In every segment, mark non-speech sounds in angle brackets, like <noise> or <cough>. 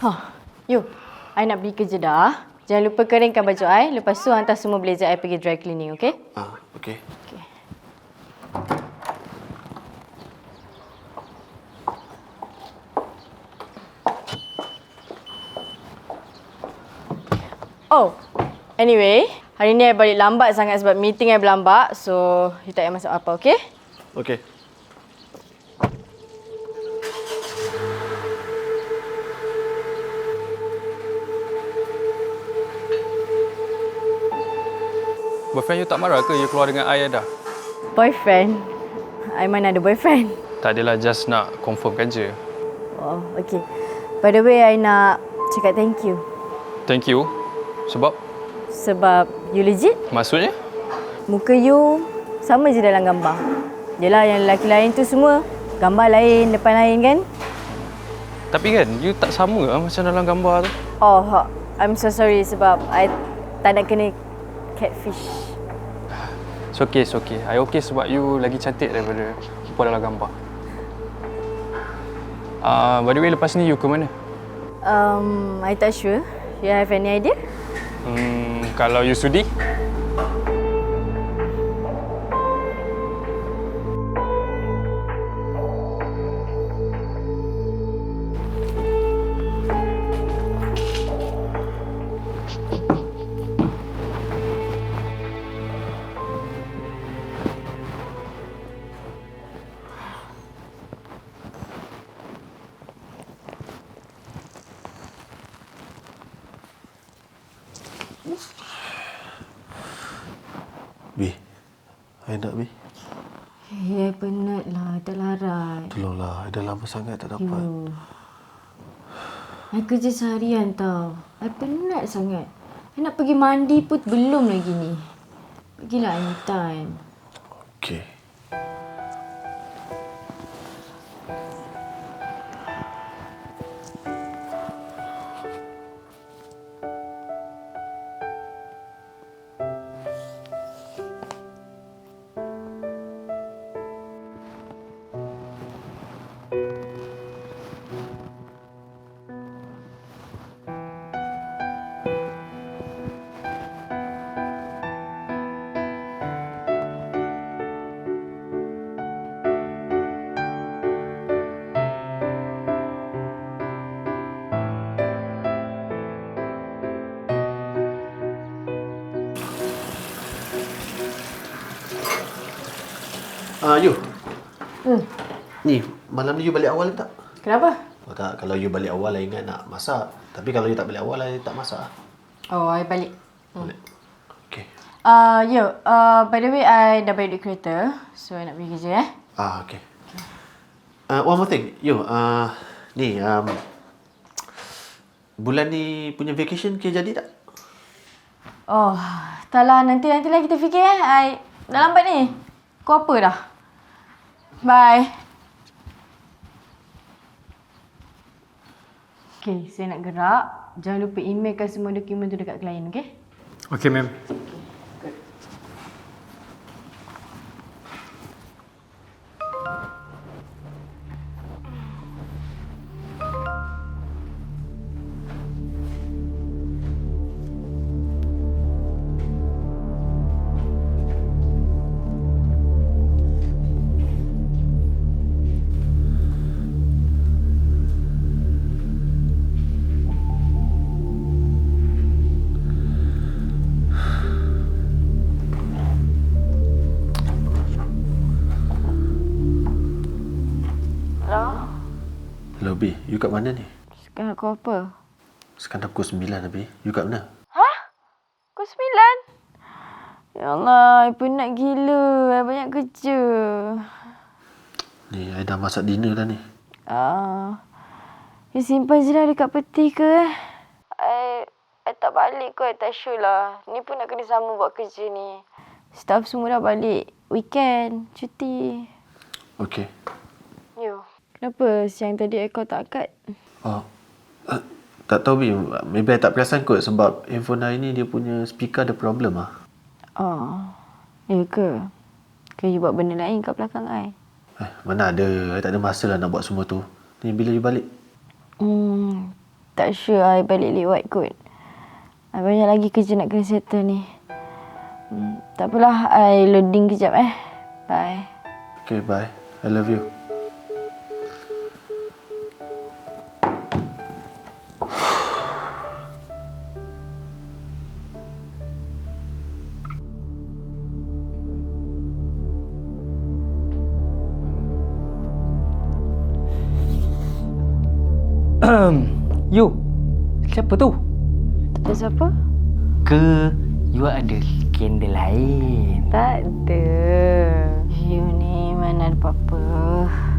Hah, you, I nak pergi kerja dah. Jangan lupa keringkan baju I. Lepas tu hantar semua blazer I pergi dry cleaning, okay? Ah, okey. Okay. Oh, anyway, hari ni I balik lambat sangat sebab meeting I berlambat. So, you tak payah masuk apa, okay? Okey. Boyfriend you tak marah ke you keluar dengan I dah? Boyfriend? I mana ada boyfriend? Tak adalah just nak confirmkan je. Oh, okay. By the way, I nak cakap thank you. Thank you. Sebab Sebab you legit. maksudnya? Muka you sama je dalam gambar. Yelah yang lelaki lain tu semua gambar lain, depan lain kan? Tapi kan you tak sama lah macam dalam gambar tu. Oh, ha- I'm so sorry sebab I tak nak kena catfish. It's okay, it's okay. I okay sebab you lagi cantik daripada perempuan dalam gambar. Uh, by the way, lepas ni you ke mana? Um, I tak sure. You have any idea? Hmm, kalau you sudi, sangat tak dapat. I kerja seharian tau. I penat sangat. I nak pergi mandi pun belum lagi ni. Pergilah anytime. Okey. You. Hmm. Ni, malam ni you balik awal ke tak? Kenapa? Oh, tak, kalau you balik awal, I ingat nak masak. Tapi kalau you tak balik awal, I tak masak. Oh, I balik. Balik. Okey. Uh, yo, uh, by the way, I dah balik di kereta. So, I nak pergi kerja eh. Ah, okey. Uh, one more thing. You, uh, ni, um, bulan ni punya vacation kira jadi tak? Oh, tak lah. Nanti-nanti lah kita fikir eh. I, dah lambat ni. Kau apa dah? Bye. Okay, saya nak gerak. Jangan lupa emailkan semua dokumen tu dekat klien, okay? Okay, ma'am. Hello, B. You kat mana ni? Sekarang kau apa? Sekarang dah pukul 9 dah, B. You kat mana? Kau sembilan? Ya Allah, I penat gila. I banyak kerja. Ni, I dah masak dinner dah ni. Ah, you simpan je lah dekat peti ke eh? I, I tak balik kot, I tak sure lah. Ni pun nak kena sama buat kerja ni. Staff semua dah balik. Weekend, cuti. Okey. You, kenapa siang tadi call tak angkat? Oh. Uh, tak tahu, B. Maybe I tak perasan kot sebab handphone I ni dia punya speaker ada problem ah. Oh, ya ke? Ke you buat benda lain kat belakang I? Eh, mana ada. I tak ada masa lah nak buat semua tu. Ni bila you balik? Hmm, tak sure I balik lewat kot. I banyak lagi kerja nak kena settle ni. Hmm, tak apalah, I loading kejap eh. Bye. Okay, bye. I love. You, siapa tu? Tak ada siapa? Ke you ada skandal lain? Tak ada. You ni mana ada apa-apa.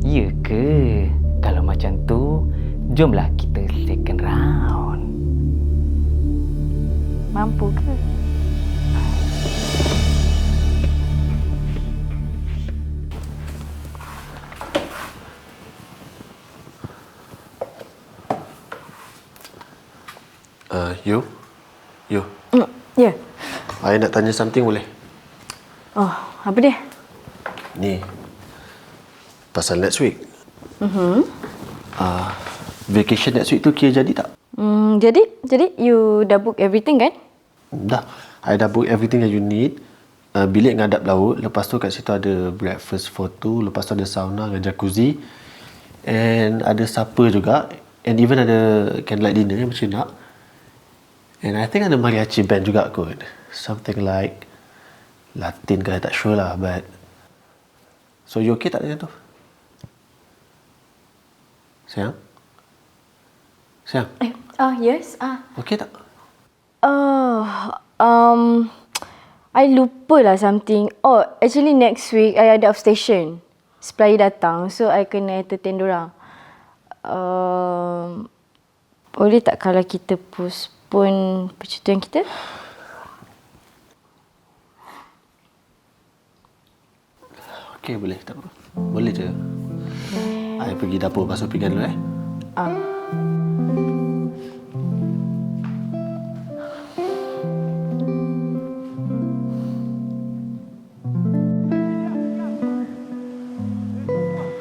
Ya ke? Kalau macam tu, jomlah kita second round. Mampu ke? You? You? Mm, ya. Yeah. I nak tanya something boleh? Oh, apa dia? Ni. Pasal next week. Mm-hmm. Uh, vacation next week tu kira jadi tak? Hmm, jadi, jadi you dah book everything kan? Dah. I dah book everything that you need. Uh, bilik ngadap laut. Lepas tu kat situ ada breakfast for two. Lepas tu ada sauna dengan jacuzzi. And ada supper juga. And even ada candlelight dinner macam nak. And I think ada mariachi band juga kot. Something like Latin ke tak sure lah but So you okay tak dengan tu? Sayang? Sayang? Eh, ah, yes. Ah. Okay tak? Oh, um, I lupa lah something. Oh, actually next week I ada outstation. Supplier datang, so I kena entertain dorang. Um, boleh tak kalau kita postpone percutian kita? Okay boleh tak apa. Boleh je. I pergi dapur basuh pinggan dulu eh. Ah.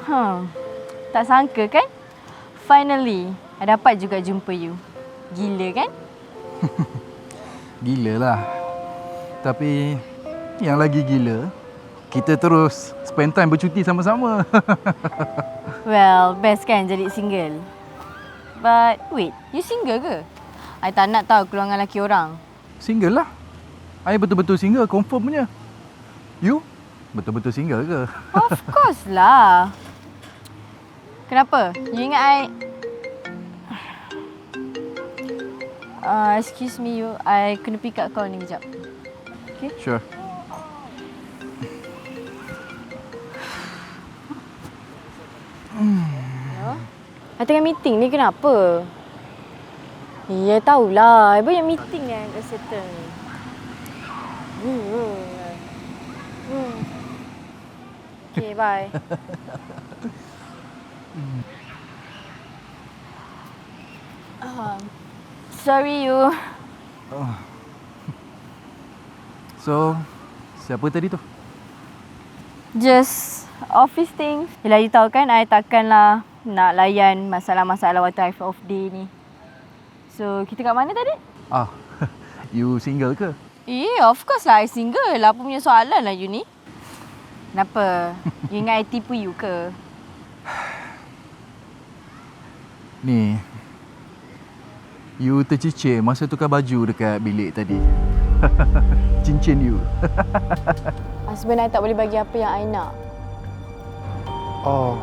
Hmm. Tak sangka kan? Finally, I dapat juga jumpa you. Gila kan? <laughs> Gila lah. Tapi yang lagi gila, kita terus spend time bercuti sama-sama. <laughs> Well, best kan jadi single. But wait, you single ke? I tak nak tahu keluar dengan lelaki orang. single lah. I betul-betul single, confirm punya. You? Betul-betul single ke? Of course lah. Kenapa? You ingat I... Uh, excuse me you, I kena pick up call ni kejap. Sure. I tengah meeting ni kenapa? Ya tahulah, I banyak meeting yang dah settle ni. Hmm. Hmm. Okay, bye. um, <laughs> sorry you. <laughs> So, siapa tadi tu? Just office things. Yelah, you tahu kan I takkanlah nak layan masalah-masalah waktu I off day ni. So, kita kat mana tadi? Ah, <laughs> you single ke? Eh, of course lah I single. Apa punya soalan lah you ni? Kenapa? You ingat I tipu you ke? <laughs> Ni, you tercicir masa tukar baju dekat bilik tadi. <laughs> Cincin you. <laughs> Husband I tak boleh bagi apa yang I nak. Oh.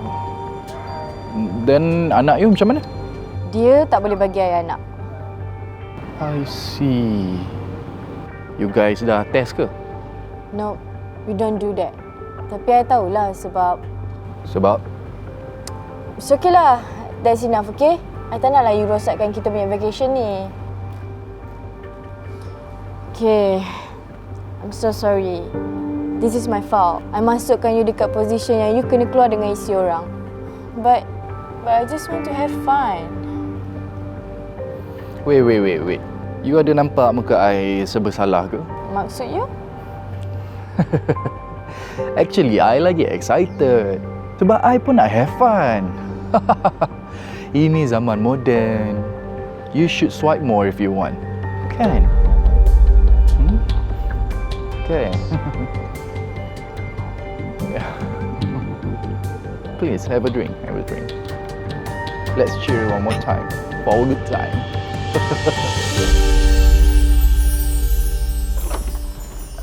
Dan anak you macam mana? Dia tak boleh bagi I anak. I see. You guys dah test ke? No, we don't do that. Tapi I tahulah sebab... Sebab It's okay lah. That's enough, okay? I tak naklah you rosakkan kita punya vacation ni. Okay. I'm so sorry. This is my fault. I masukkan you dekat position yang you kena keluar dengan isi orang. But, but I just want to have fun. Wait, wait, wait, wait. You ada nampak muka I sebersalah ke? Maksud you? <laughs> Actually, I lagi excited. Sebab I pun nak have fun. <laughs> Ini zaman moden. you should swipe more if you want. Kan? Okay. yeah. Please have a drink. Have a drink. Let's cheer one more time for a good time. <laughs>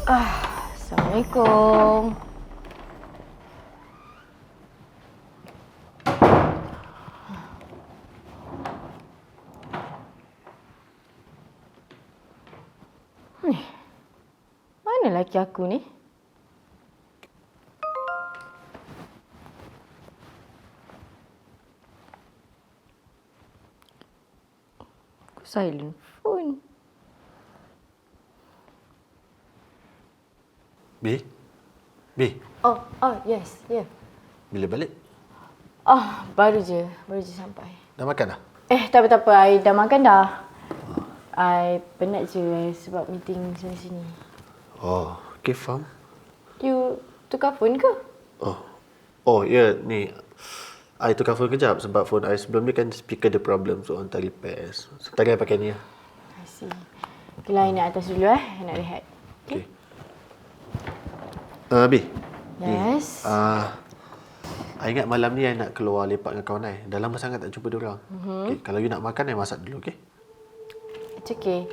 Ah, Assalamualaikum. Laki aku ni? Aku silent phone. B? B, Oh, oh yes. Yeah. bila balik? Oh, baru je, baru je sampai. Dah makan dah? Eh, tak apa, tak apa. I dah makan dah. I penat je eh, sebab meeting sana sini. Oh, okay, faham. You tukar phone ke? Oh, oh ya, yeah, ni. I tukar phone kejap sebab phone I sebelum ni kan speaker ada problem so hantar repairs. Sekarang I pakai ni lah. I see. Okay lah, I nak atas dulu eh. I nak rehat. Okay. Uh, B. Yes. Ah, uh, I ingat malam ni I nak keluar lepak dengan kawan I. Dah lama sangat tak jumpa dia orang. Mm-hmm. Okay, kalau you nak makan, I masak dulu, okay? It's okay.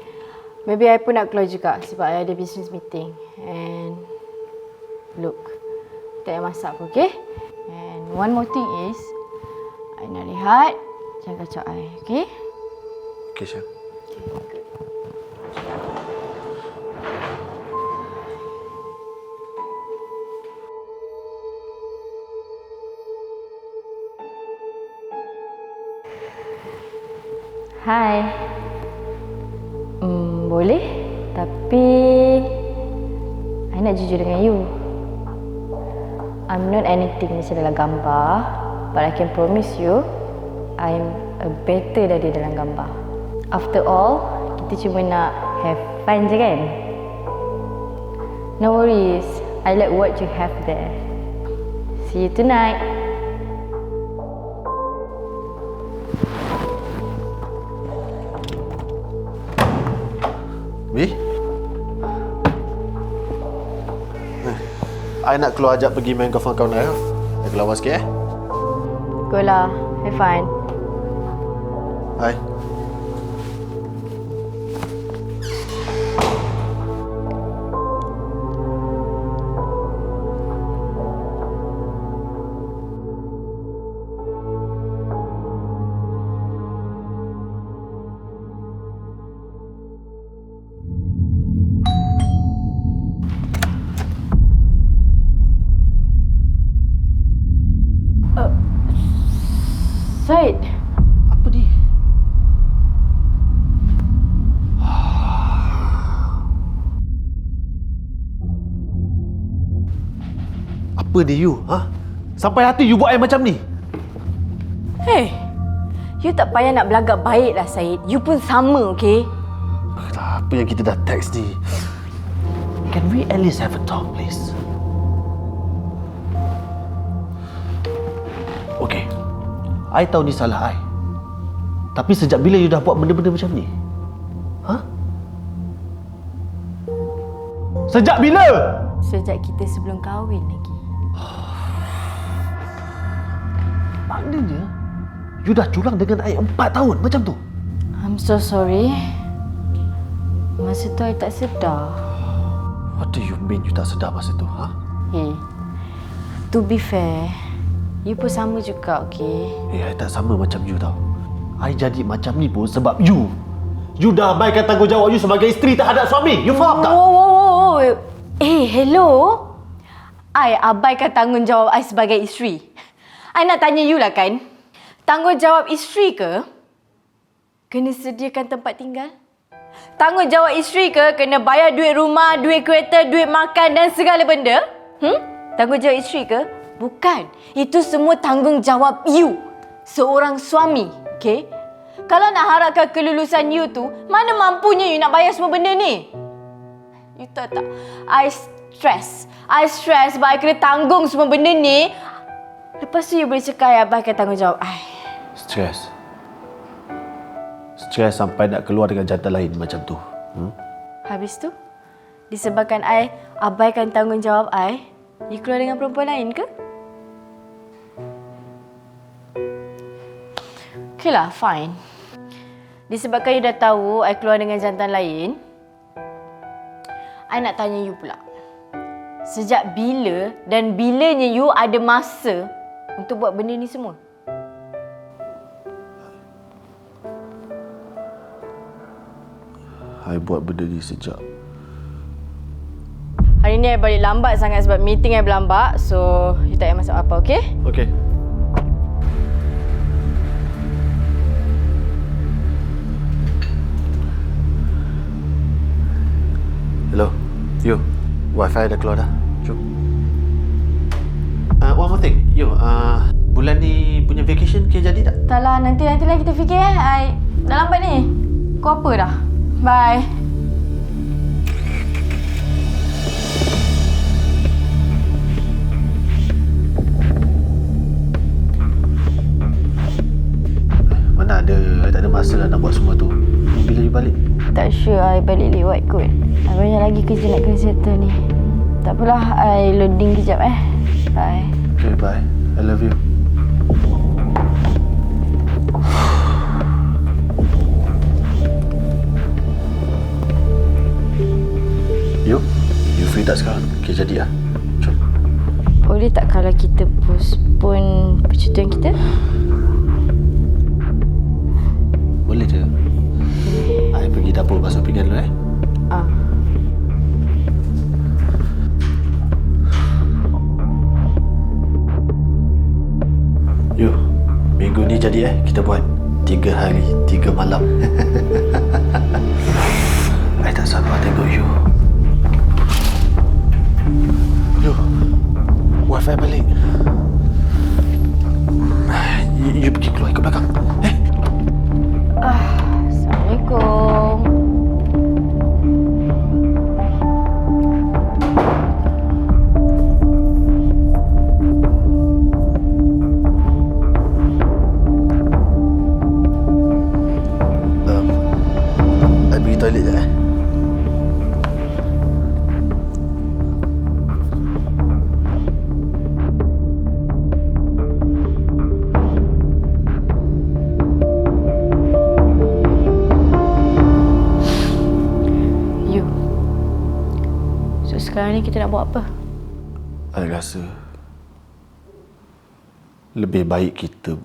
Maybe I pun nak keluar juga sebab I ada business meeting. And look, tak payah masak pun, okay? And one more thing is, I nak rehat. Jangan kacau I, okay? Okay, Syah. Hmm, boleh. Tapi I nak jujur dengan you. I'm not anything macam dalam gambar, but I can promise you I'm a better dari dalam gambar. After all, kita cuma nak have fun je kan? No worries. I like what you have there. See you tonight. B? Eh, I nak keluar ajak pergi main golf dengan kawan I. I keluar sikit eh. Lah. Have fun. Apa ni you? Ha? Sampai hati you buat I macam ni? Hey, you tak payah nak belagak baik lah Syed. You pun sama, okay? Apa yang kita dah text ni? Can we at least have a talk, please? Okay. I tahu ni salah I. Tapi sejak bila you dah buat benda-benda macam ni? Ha? Sejak bila? Sejak kita sebelum kahwin lagi. Maknanya, you dah curang dengan I empat tahun macam tu? I'm so sorry. Masa tu I tak sedar. What do you mean you tak sedar masa tu, ha? Hey, to be fair, you pun sama juga, okay? Eh, I tak sama macam you tau. I jadi macam ni pun sebab you. You dah abaikan tanggungjawab you sebagai isteri terhadap suami. You faham tak? Oh, oh, oh, oh. Eh, hello? I abaikan tanggungjawab I sebagai isteri. I nak tanya you lah kan? Tanggungjawab isteri ke? Kena sediakan tempat tinggal? Tanggungjawab isteri ke kena bayar duit rumah, duit kereta, duit makan dan segala benda? Hmm? Tanggungjawab isteri ke? Bukan. Itu semua tanggungjawab you. Seorang suami. Okay? Kalau nak harapkan kelulusan you tu, mana mampunya you nak bayar semua benda ni? You tahu tak? I stress. I stress sebab I kena tanggung semua benda ni. Lepas tu you boleh cakap I abaikan tanggungjawab I. Stress. cerai sampai nak keluar dengan jantan lain macam tu. Hmm? Habis tu, disebabkan I abaikan tanggungjawab I, you keluar dengan perempuan lain ke? Okay lah, fine. Disebabkan you dah tahu I keluar dengan jantan lain, I nak tanya you pula. Sejak bila dan bilanya you ada masa untuk buat benda ni semua? I buat benda ni sejak Hari ni I balik lambat sangat sebab meeting I berlambat. So, you tak payah masuk apa, okay? Okay. Hello. Yo. Wifi dah keluar dah. Jom. Uh, one more thing. Yo, uh, bulan ni punya vacation ke jadi tak? Tak lah, nanti-nanti lah kita fikir eh. I dah lambat ni. Kau apa dah? Bye. Mana ada, I tak ada masa lah nak buat semua tu. Bila you balik? Tak sure I balik lewat kot. I banyak lagi kerja nak kena settle ni. Tak apalah, I loading kejap eh. Bye. Okay, bye. I love you. Yo, you free tak sekarang? Okay, jadi lah. Jom. Boleh tak kalau kita postpone percutian kita? Boleh je. I pergi dapur basuh pinggan dulu eh. Jadi eh. Kita buat tiga hari, tiga malam. <laughs> I tak sabar tengok you. Yo, wifi balik. You, you pergi keluar ke belakang. Eh, Assalamualaikum. Kita nak buat apa? I rasa lebih baik kita